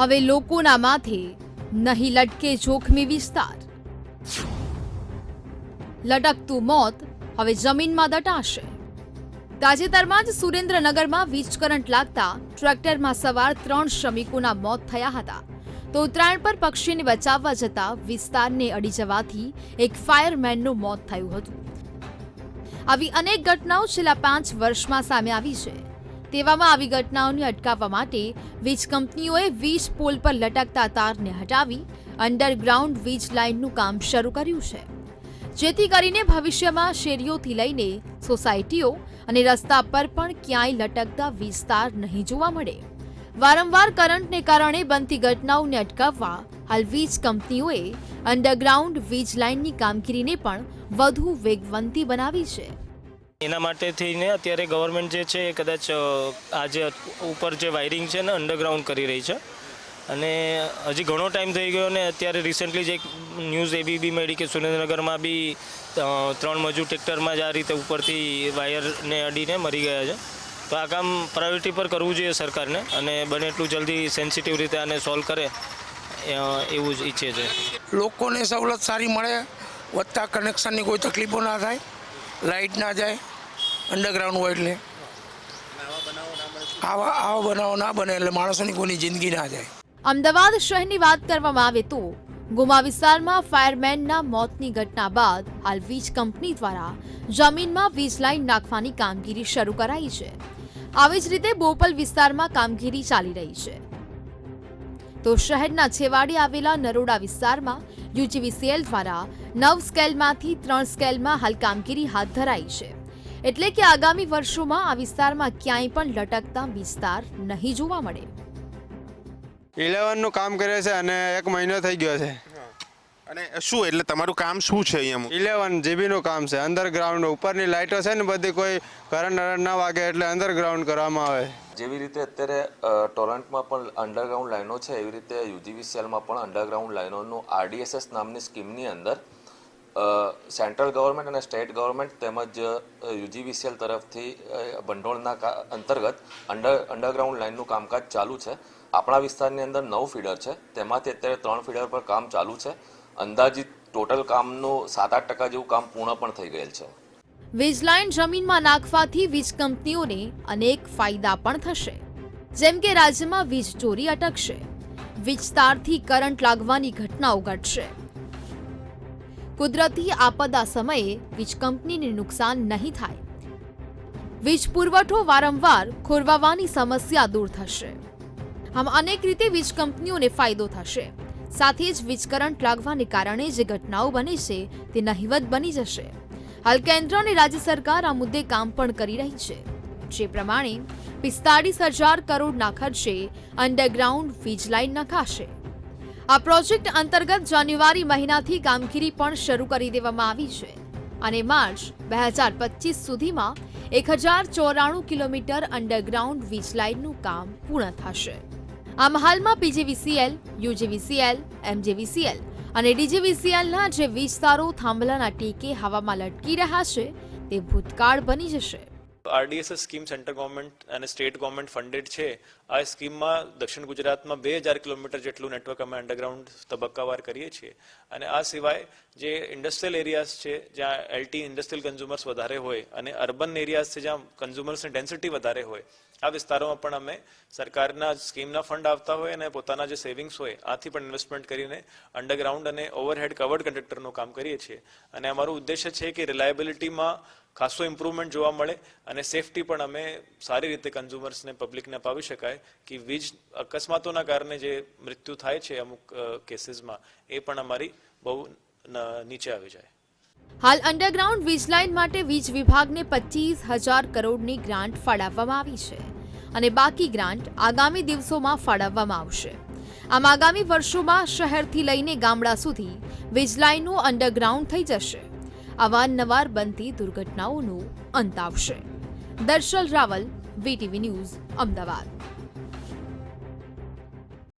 હવે લોકોના માથે નહીં લટકે જોખમી વિસ્તાર. લટકતું મોત હવે જમીનમાં દટાશે. તાજેતરમાં જ સુરેન્દ્રનગરમાં વીજ કરંટ લાગતા ટ્રેક્ટરમાં સવાર ત્રણ શ્રમિકોના મોત થયા હતા. તો ઉત્તરાયણ પર પક્ષીને બચાવવા જતા વિસ્તારને અડી જવાથી એક ફાયરમેનનું મોત થયું હતું. આવી અનેક ઘટનાઓ છેલ્લા પાંચ વર્ષમાં સામે આવી છે. તેવામાં આવી ઘટનાઓને અટકાવવા માટે વીજ કંપનીઓએ વીજ પોલ પર લટકતા તારને હટાવી અંડરગ્રાઉન્ડ વીજ લાઇનનું કામ શરૂ કર્યું છે. જેથી કરીને ભવિષ્યમાં શેરીઓથી લઈને સોસાયટીઓ અને રસ્તા પર પણ ક્યાંય લટકતા વિસ્તાર નહીં જોવા મળે. વારંવાર કરંટને કારણે બનતી ઘટનાઓને અટકાવવા હાલ વીજ કંપનીઓએ અંડરગ્રાઉન્ડ વીજ લાઇનની કામગીરીને પણ વધુ વેગવંતી બનાવી છે. એના માટે થઈને અત્યારે ગવર્મેન્ટ જે છે એ કદાચ આજે ઉપર જે વાયરિંગ છે ને અંડરગ્રાઉન્ડ કરી રહી છે. અને હજી ઘણો ટાઈમ થઈ ગયો ને અત્યારે રિસેન્ટલી જ એક ન્યૂઝ એબીબી મળી કે સુરેન્દ્રનગરમાં બી ત્રણ મજૂર ટ્રેક્ટરમાં જ આ રીતે ઉપરથી વાયરને અડીને મરી ગયા છે. તો આ કામ પ્રાયોરિટી પર કરવું જોઈએ સરકારને અને બને એટલું જલ્દી સેન્સિટિવ રીતે આને સોલ્વ કરે એવું જ ઈચ્છે છે. લોકોને સવલત સારી મળે, વધતા કનેક્શનની કોઈ તકલીફો ના થાય લાઇટ ના જાય અંડરગ્રાઉન્ડ હોય એટલે. આવા આવા બનાવો ના બને એટલે માણસોની કોઈની જિંદગી ના જાય. અમદાવાદ શહેરની વાત કરવામાં આવે તો ગુમા વિસ્તારમાં ફાયરમેનના મોતની ઘટના બાદ હાલ વીજ કંપની દ્વારા જમીનમાં વીજ લાઇન નાખવાની કામગીરી શરૂ કરાઈ છે. આવી જ રીતે બોપલ વિસ્તારમાં કામગીરી ચાલી રહી છે. તો શહેરના છેવાડે આવેલા નરોડા વિસ્તારમાં યુજીવીસીએલ દ્વારા નવ સ્કેલમાંથી ત્રણ સ્કેલમાં હાલ કામગીરી હાથ ધરાઈ છે. એટલે કે આગામી વર્ષોમાં આ વિસ્તારમાં ક્યાંય પણ લટકતા વિસ્તાર નહીં જોવા મળે. ઇલેવનનું કામ કરે છે અને એક મહિનો થઈ ગયો છે. અને શું એટલે તમારું કામ શું છે અહીંયા ઇલેવન જીબીનું કામ છે અંડરગ્રાઉન્ડ ઉપરની લાઇટો છે ને બધી કોઈ કરંટ અરંટ ના વાગે એટલે અંડરગ્રાઉન્ડ કરવામાં આવે. જેવી રીતે અત્યારે ટોરન્ટમાં પણ અંડરગ્રાઉન્ડ લાઇનો છે એવી રીતે યુજીવીસીએલમાં પણ અંડરગ્રાઉન્ડ લાઇનોનું આરડીએસએસ નામની સ્કીમની અંદર સેન્ટ્રલ ગવર્મેન્ટ અને સ્ટેટ ગવર્મેન્ટ તેમજ યુજીવીસીએલ તરફથી ભંડોળના અંતર્ગત અંડર, અંડરગ્રાઉન્ડ લાઇનનું કામકાજ ચાલુ છે. આપણા વિસ્તારની અંદર નવ ફીડર છે. તેમાંથી અત્યારે ત્રણ ફીડર પર કામ ચાલુ છે. અંદાજિત ટોટલ કામનું સાત આઠ ટકા જેવું કામ પૂર્ણ પણ થઈ ગયેલ છે. વીજ લાઇન જમીનમાં નાખવાથી વીજ કંપનીઓને અનેક ફાયદા પણ થશે. જેમ કે રાજ્યમાં વીજ ચોરી અટકશે. વીજ તારથી કરંટ લાગવાની ઘટનાઓ ઘટશે કુદરતી આપદા સમયે વીજ કંપનીને નુકસાન નહીં થાય. વીજ પુરવઠો વારંવાર ખોરવાવાની સમસ્યા દૂર થશે. આમ અનેક રીતે વીજ કંપનીઓને ફાયદો થશે. સાથે જ વીજ કરંટ લાગવાને કારણે જે ઘટનાઓ બને છે તે નહિવત બની જશે. હાલ કેન્દ્ર અને રાજ્ય સરકાર આ મુદ્દે કામ પણ કરી રહી છે. જે પ્રમાણે પિસ્તાળીસ હજાર કરોડના ખર્ચે અંડરગ્રાઉન્ડ વીજ લાઇન નખાશે. આ પ્રોજેક્ટ અંતર્ગત જાન્યુઆરી મહિનાથી કામગીરી પણ શરૂ કરી દેવામાં આવી છે અને માર્ચ બે હજાર પચીસ સુધીમાં એક હજાર ચોરાણું કિલોમીટર અંડરગ્રાઉન્ડ વીજ લાઇનનું કામ પૂર્ણ થશે. આમ હાલમાં પીજીવીસીએલ, યુજીવીસીએલ, એમજીવીસીએલ અને ડીજીવીસીએલના જે વિસ્તારો થાંભલાના ટેકે હવામાં લટકી રહ્યા છે તે ભૂતકાળ બની જશે. આરડીએસએસ સ્કીમ સેન્ટર ગવર્મેન્ટ અને સ્ટેટ ગવર્મેન્ટ ફંડેડ છે. આ સ્કીમમાં દક્ષિણ ગુજરાતમાં બે હજાર કિલોમીટર જેટલું નેટવર્ક અમે અંડરગ્રાઉન્ડ તબક્કાવાર કરીએ છીએ. અને આ સિવાય જે ઇન્ડસ્ટ્રીયલ એરિયાઝ છે, જ્યાં એલટી ઇન્ડસ્ટ્રીયલ કન્ઝ્યુમર્સ વધારે હોય અને અર્બન એરિયાઝ છે, જ્યાં કન્ઝ્યુમર્સની ડેન્સિટી વધારે હોય, આ વિસ્તારોમાં પણ અમે સરકારના સ્કીમના ફંડ આવતા હોય અને પોતાના જે સેવિંગ્સ હોય, આથી પણ ઇન્વેસ્ટમેન્ટ કરીને અંડરગ્રાઉન્ડ અને ઓવરહેડ કવર્ડ કંડક્ટરનું કામ કરીએ છીએ. અને અમારો ઉદ્દેશ્ય છે કે રિલાયબિલિટીમાં ખાસો ઇમ્પ્રુવમેન્ટ જોવા મળે અને સેફટી પણ અમે સારી રીતે કન્ઝ્યુમર્સને પબ્લિકને અપાવી શકાય કે વીજ અકસ્માતોના કારણે જે મૃત્યુ થાય છે અમુક કેસીસમાં એ પણ અમારી બહુ નીચે આવી જાય. હાલ અંડરગ્રાઉન્ડ વીજ લાઇન માટે વીજ વિભાગને પચીસ હજાર કરોડની ગ્રાન્ટ ફાળવવામાં આવી છે અને બાકી ગ્રાન્ટ આગામી દિવસોમાં ફાળવવામાં આવશે. આમ આગામી વર્ષોમાં શહેરથી લઈને ગામડા સુધી વીજ લાઇનનું અંડરગ્રાઉન્ડ થઈ જશે. અવારનવાર બનતી દુર્ઘટનાઓનો અંત આવશે. Darshal Raval VTV news Ahmedabad.